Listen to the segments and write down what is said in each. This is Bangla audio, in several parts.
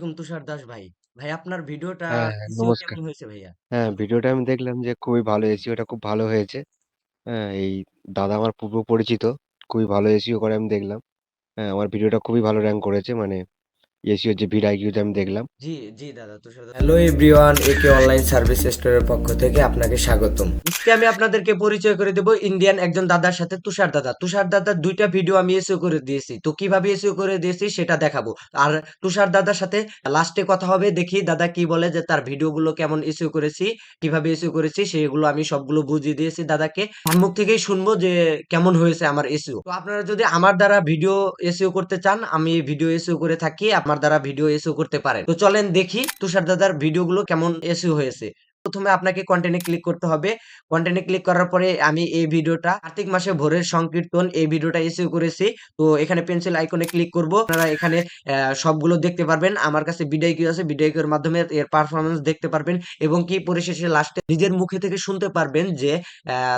আলাইকুম তুষার দাস ভাই। ভাই আপনার ভিডিওটা হ্যাঁ, হ্যাঁ, নমস্কার। কেমন হয়েছে ভাইয়া? হ্যাঁ, ভিডিওটা আমি দেখলাম যে খুবই ভালো এসি টা খুব ভালো হয়েছে। হ্যাঁ, এই দাদা আমার পূর্ব পরিচিত। খুবই ভালো এসিও করে আমি দেখলাম। হ্যাঁ, আমার ভিডিওটা খুবই ভালো র‍্যাঙ্ক করেছে। মানে SEO যে ভিডআইকিউ তে আমি দেখলাম। জি, জি দাদা Tushar hello everyone A K online service স্টোরের পক্ষ থেকে আপনাকে স্বাগতম। আজকে আমি আপনাদেরকে পরিচয় করে দেব ইন্ডিয়ান একজন দাদার সাথে তুষার দাদা। তুষার দাদার ২ টা ভিডিও আমি SEO করে দিয়েছি। তো কীভাবে SEO করে দিয়েছি সেটা দেখাবো। আর তুষার দাদার সাথে লাস্টে কথা হবে দেখি দাদা কি বলে যে তার ভিডিওগুলো কেমন SEO করেছি, কীভাবে SEO করেছি সেগুলো আমি সবগুলো বুঝিয়ে দিয়েছি দাদাকে। মুখ থেকেই শুনব যে কেমন হয়েছে আমার SEO। তো আপনারা যদি আমার দ্বারা ভিডিও SEO করতে চান আমি ভিডিও SEO করে থাকি। আমার দ্বারা ভিডিও এসিও করতে পারেন। তো চলেন দেখি তুষার দাদার ভিডিওগুলো কেমন এসিও হয়েছে। প্রথমে আপনাকে কনটেন্ট ক্লিক করতে হবে। কনটেন্ট ক্লিক করার পরে আমি এই ভিডিওটা কার্তিক মাসে ভোরের সংকীর্তন, এই ভিডিওটা SEO করেছি। তো এখানে পেন্সিল আইকনে ক্লিক করব। আপনারা এখানে সবগুলো দেখতে পারবেন। আমার কাছে ভিডিআইকিউ আছে। ভিডিআইকিউ এর মাধ্যমে এর পারফরম্যান্স দেখতে পারবেন এবং কি পরিশেষে লাস্টে নিজের মুখে থেকে শুনতে পারবেন যে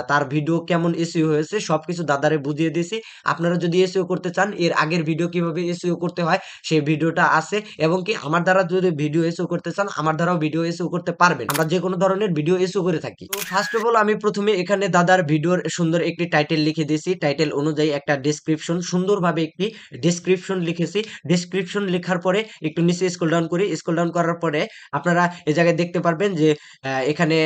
তার ভিডিও কেমন SEO হয়েছে, সবকিছু দাদারে বুঝিয়ে দিয়েছি। আপনারা যদি SEO করতে চান, এর আগের ভিডিও কীভাবে SEO করতে হয়, সেই ভিডিওটা আছে এবং কি, আমার দ্বারা যদি ভিডিও SEO করতে চান, আমার দ্বারাও ভিডিও SEO করতে পারবেন। আমরা যেকোনো ধরনের ভিডিও SEO করে থাকি। তো ফার্স্ট অফ অল আমি প্রথমে এখানে দাদার ভিডিওর সুন্দর একটি টাইটেল লিখে দিয়েছি। টাইটেল অনুযায়ী একটা ডেসক্রিপশন সুন্দরভাবে একটি ডেসক্রিপশন লিখেছি। ডিসক্রিপশন লেখার পরে একটু নিচে স্কুল ডাউন করি। স্কুল ডাউন করার পরে আপনারা এই জায়গায় দেখতে পারবেন যে এখানে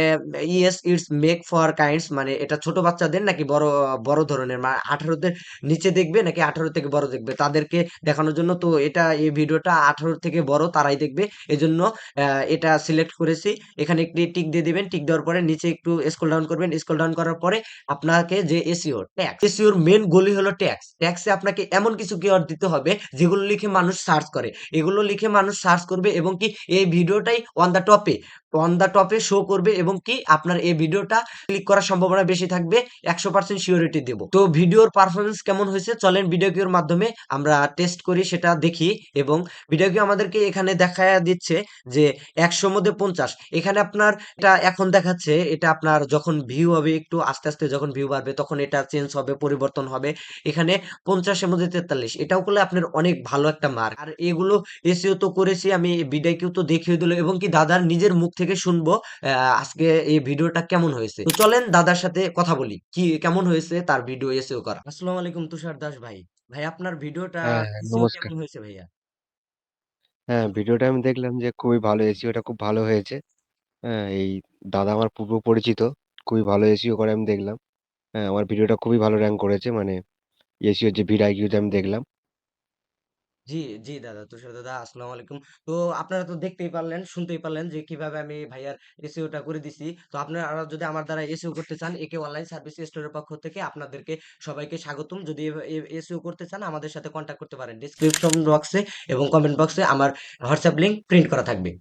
yes it's make for kinds মানে এটা ছোট বাচ্চাদের নাকি বড় বড় ধরনের মা 18 দের নিচে দেখবে নাকি 18 থেকে বড় দেখবে তাদেরকে দেখানোর জন্য তো এটা, এই ভিডিওটা 18 থেকে বড় তারাই দেখবে। এজন্য এটা সিলেক্ট করেছি। এখানে একটি টিক দিয়ে দিবেন। টিক দেওয়ার পরে নিচে একটু স্ক্রল ডাউন করবেন। স্ক্রল ডাউন করার পরে আপনাকে যে এসিওর ট্যাক্স এসিওর মেন গোলই হলো ট্যাক্স ট্যাক্সে আপনাকে এমন কিছু কিওয়ার্ড দিতে হবে যেগুলো লিখে মানুষ সার্চ করে। এগুলো লিখে মানুষ সার্চ করবে এবং কি এই ভিডিওটাই on the top on the top show করবে এবং কি আপনার এই ভিডিওটা ক্লিক করার সম্ভাবনা বেশি থাকবে। 100% সিউরিটি দেব। তো ভিডিওর পারফরম্যান্স কেমন হয়েছে চলেন ভিডিওকিউর মাধ্যমে আমরা টেস্ট করি সেটা দেখি এবং ভিডিওকিউ আমাদেরকে এখানে দেখা দিচ্ছে যে ১০০ মধ্যে ৫০ এখানে আপনার এটা এখন দেখাচ্ছে এটা আপনার যখন ভিউ হবে একটু আস্তে, আস্তে যখন ভিউ বাড়বে তখন এটা চেঞ্জ হবে, পরিবর্তন হবে। এখানে ৫০ এর মধ্যে ৪৩ এটাও করলে আপনার অনেক ভালো একটা মার্ক। আর এগুলো SEO তো করেছি আমি ভিডিওকিউ তো দেখিয়ে দিল এবং কি দাদার নিজের মুখ থেকে শুনব আজকে এই ভিডিওটা কেমন হয়েছে। তো চলেন দাদার সাথে কথা বলি। কি কেমন হয়েছে তার ভিডিও SEO করা। আসসালামু আলাইকুম তুষার দাস ভাই। ভাই আপনার ভিডিওটা হ্যাঁ, হ্যাঁ, নমস্কার। কেমন হয়েছে ভাইয়া? হ্যাঁ, ভিডিওটা আমি দেখলাম যে খুবই ভালো SEO টা খুব ভালো হয়েছে। হ্যাঁ, এই দাদা আমার পূর্ব পরিচিত। খুবই ভালো SEO করে আমি দেখলাম। হ্যাঁ, আমার ভিডিওটা খুবই ভালো র্যাঙ্ক করেছে। মানে SEO যে ভিডআইকিউ তে আমি দেখলাম। জি, জি দাদা, তুষার দাদা আসসালামু আলাইকুম। তো আপনারা তো দেখতেই পারলেন, শুনতেই পারলেন যে কীভাবে আমি ভাইয়ার এসিওটা করে দিছি। তো আপনারা যদি আমার দ্বারা এসিও করতে চান একে অনলাইন সার্ভিস স্টোরের পক্ষ থেকে আপনাদেরকে সবাইকে স্বাগতম। যদি এ এ করতে চান আমাদের সাথে কন্ট্যাক্ট করতে পারেন। ডিসক্রিপশন বক্সে এবং কমেন্ট বক্সে আমার হোয়াটসঅ্যাপ লিঙ্ক প্রিন্ট করা থাকবে।